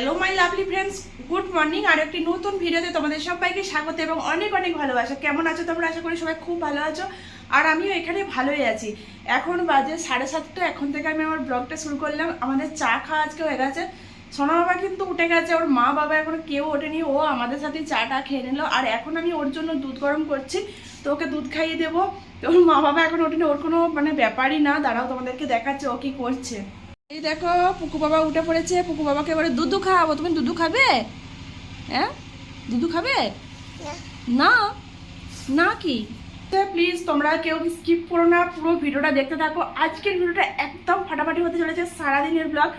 Hello my lovely friends good morning আর একটি নতুন ভিডিওতে তোমাদের সবাইকে স্বাগত এবং অনেক অনেক ভালোবাসা। কেমন আছো তোমরা? আশা করি সবাই খুব ভালো আছো। আর আমিও এখানে ভালোই আছি। এখন বাজে সাড়ে সাতটা। এখন থেকে আমি আমার ব্লগটা শুরু করলাম। আমাদের চা খাওয়া আজকে হয়ে গেছে। সোনা বাবা কিন্তু উঠে গেছে। ওর মা বাবা এখন কেউ ওঠেনি। ও আমাদের সাথে চাটা খেয়ে নিল। আর এখন আমি ওর জন্য দুধ গরম করছি। তো ওকে দুধ খাইয়ে দেবো। ওর মা বাবা এখন ওঠেনি। ওর কোনো মানে ব্যাপারই না। দাঁড়াও তোমাদেরকে দেখাচ্ছে ও কি করছে। এই দেখো পুকু বাবা উঠে পড়েছে। পুকু বাবাকে এবারে দুধু খাওয়াবো। তুমি দুধু খাবে? হ্যাঁ? দুধু খাবে? না। না? কি? প্লিজ তোমরা কেউ স্কিপ করো না। পুরো ভিডিওটা দেখতে থাকো। আজকের ভিডিওটা একদম ফাটাফাটি হতে চলেছে সারাদিনের ব্লগ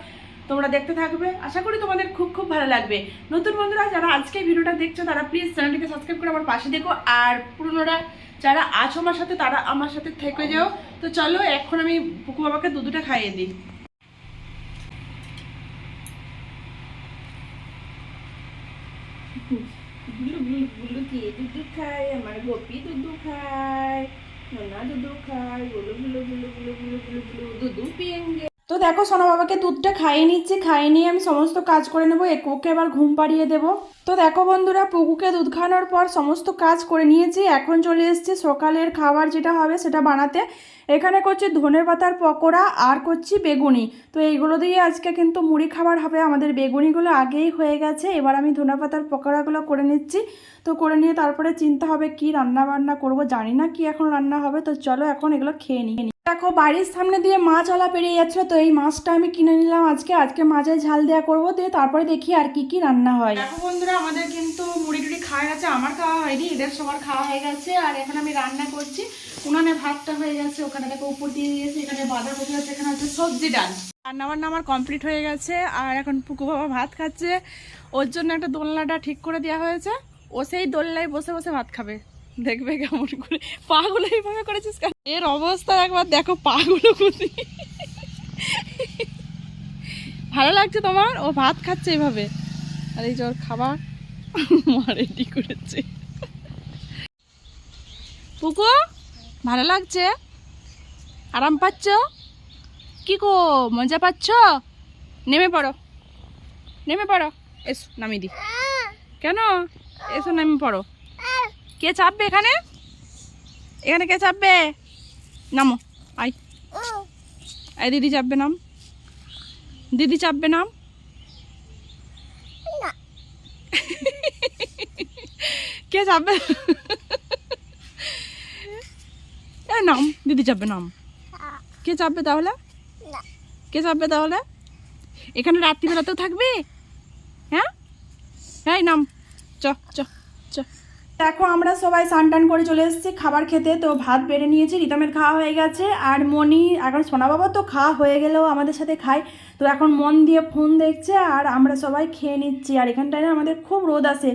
তোমরা দেখতে থাকবে। আশা করি তোমাদের খুব খুব ভালো লাগবে। নতুন বন্ধুরা যারা আজকে ভিডিওটা দেখছ তারা প্লিজ চ্যানেলটিকে সাবস্ক্রাইব করে আমার পাশে দেখো। আর পুরনোরা যারা আছো আমার সাথে তারা আমার সাথে থেকে যাও। তো চলো এখন আমি পুকু বাবাকে দুধটা খাইয়ে দিই। গুলু গুলু গুলু কি দুধু খায়, আমার গোপী দুধু খায়, নোনা দুধু খায়, গুলু গুলু গুলু গুলু গুলু গুলু গুলু দুধু পিয়েঙ্গে দেখো, সোনা বাবাকে দুধটা খাইয়ে নিচ্ছি, খাইয়ে নিয়ে আমি সমস্ত কাজ করে নেব। ওকে এবার ঘুম পাড়িয়ে দেবো। তো দেখো বন্ধুরা, পুকুকে দুধ খাওয়ানোর পর সমস্ত কাজ করে নিয়েছি। এখন চলে এসেছি সকালের খাবার যেটা হবে সেটা বানাতে। এখানে করছি ধনের পাতার পকোড়া, আর করছি বেগুনি। তো এইগুলো দিয়ে আজকে কিন্তু মুড়ি খাবার হবে। আমাদের বেগুনিগুলো আগেই হয়ে গেছে। এবার আমি ধনে পাতার পকোড়াগুলো করে নিচ্ছি। তো করে নিয়ে তারপরে চিন্তা হবে কি রান্না বান্না করব, জানি না কি এখন রান্না হবে। তো চলো এখন এগুলো খেয়ে নিই। দেখো, বাড়ির সামনে দিয়ে মাছ আলা পেরিয়ে যাচ্ছিল, তো এই মাছটা আমি কিনে নিলাম আজকে। আজকে মাছের ঝাল দেওয়া করব, দিয়ে তারপরে দেখি আর কি কি রান্না হয়। দেখো বন্ধুরা, আমাদের কিন্তু মুড়ি টুড়ি খাওয়া গেছে, আমার খাওয়া হয়নি, এদের সবার খাওয়া হয়ে গেছে, আর এখন আমি রান্না করছি। উনানে ভাতটা হয়ে গেছে, ওখানে দেখো উপর দিয়ে দিয়েছি, এখানে বাঁধাকপি আছে, এখানে হচ্ছে সবজি ডাল। রান্না বান্না আমার কমপ্লিট হয়ে গেছে, আর এখন পুকু বাবা ভাত খাচ্ছে। ওর জন্য একটা দোলনাটা ঠিক করে দেওয়া হয়েছে, ও সেই দোলনায় বসে বসে ভাত খাবে। দেখবে কেমন করে। পাগুলো এইভাবে করেছিস কেন? এর অবস্থা একবার দেখো, পাগুলো কুতি। ভালো লাগছে তোমার? ও ভাত খাচ্ছে এইভাবে। আর এই ওর খাবার মা রেডি করেছে। পুকু, ভালো লাগছে? আরাম পাচ্ছ? কি গো, মজা পাচ্ছ? নেমে পড়ো। নেমে পড়ো। এসো, নামিয়ে দি। কেন? এসো নেমে পড়ো। কে চাপবে এখানে? এখানে কে চাপবে? নামো আই আই দিদি চাপবে নাম। দিদি চাপবে নাম। কে চাপবে? নাম দিদি চাপবে নাম। কে চাপবে তাহলে? কে চাপবে তাহলে? এখানে রাত্রিবেলাতেও থাকবে। হ্যাঁ? হ্যাঁ নাম। চ চ চ। দেখো, আমরা সবাই টান করে চলে এসেছি, খাবার খেতে। তো ভাত বেড়ে নিয়েছি, রিতমের খাওয়া হয়ে গেছে। আর মনি, এখন সোনা বাবা তো খাওয়া হয়ে গেলেও আমাদের সাথে খায়। তো এখন মন দিয়ে ফোন দেখছে আর আমরা সবাই খেয়ে নিচ্ছি। আর এখানটায় না আমাদের খুব রোদ আসে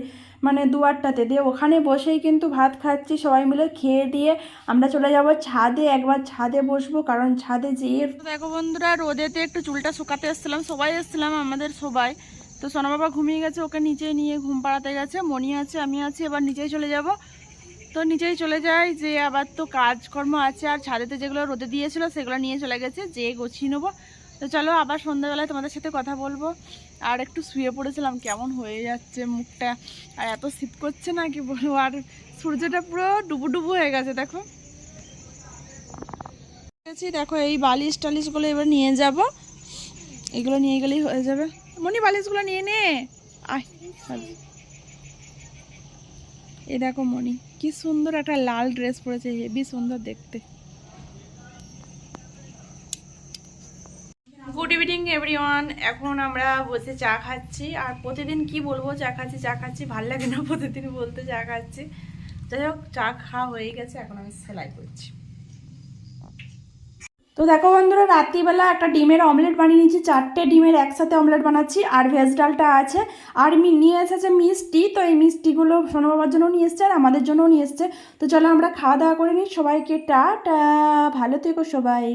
মানে দুয়ারটাতে দিয়ে ওখানে বসেই কিন্তু ভাত খাচ্ছি সবাই মিলে, খেয়ে দিয়ে আমরা চলে যাব ছাদে। একবার ছাদে বসবো, কারণ ছাদে যেয়ে দেখো বন্ধুরা, রোদেতে একটু চুলটা শুকাতে এসেছিলাম। সবাই এসেছিলাম, আমাদের সবাই। তো সোনা বাবা ঘুমিয়ে গেছে, ওকে নিচে নিয়ে ঘুম পাড়াতে গেছে। মনি আছে, আমি আছি, এবার নিচেই চলে যাব। তো নিচেই চলে যাই, যে আবার তো কাজকর্ম আছে, আর ছাদেতে যেগুলো রোদে দিয়েছিল, সেগুলো নিয়ে চলে গেছে, যে গুছিয়ে নেব। তো চলো আবার সন্ধ্যাবেলায় তোমাদের সাথে কথা বলব। আর একটু শুয়ে পড়েছিলাম, কেমন হয়ে যাচ্ছে মুখটা। আর এত শীত করছে না, কি বলব, আর সূর্যটা পুরো ডুবু ডুবু হয়ে গেছে, দেখো। দেখো, এই বালিশ টালিশগুলো এবার নিয়ে যাব। এগুলো নিয়ে গেলেই হয়ে যাবে। মনি বালিশগুলো নিয়ে নে। আয়। এই দেখো মনি, কি সুন্দর একটা লাল ড্রেস পরেছে হেভি সুন্দর দেখতে। গুড ইভিনিং এভরিওয়ান এখন আমরা বসে চা খাচ্ছি। আর প্রতিদিন কি বলব, চা খাচ্ছি চা খাচ্ছি। ভালো লাগে না প্রতিদিন বলতে চা খাচ্ছি। যাই হোক, চা খাওয়া হয়ে গেছে, এখন আমি সেলাই করছি। তো দেখো বন্ধুরা, রাত্রিবেলা একটা ডিমের অমলেট বানিয়ে নিয়েছি। চারটে ডিমের একসাথে অমলেট বানাচ্ছি। আর ভেজ ডালটা আছে। আর মি, নিয়ে এসেছে মিষ্টি। তো এই মিষ্টিগুলো সোনা বাবার জন্য নিয়ে এসছে আর আমাদের জন্যও নিয়ে এসছে। তো চলো আমরা খাওয়া দাওয়া করে নিই। সবাইকে টা টা ভালো থেকো সবাই।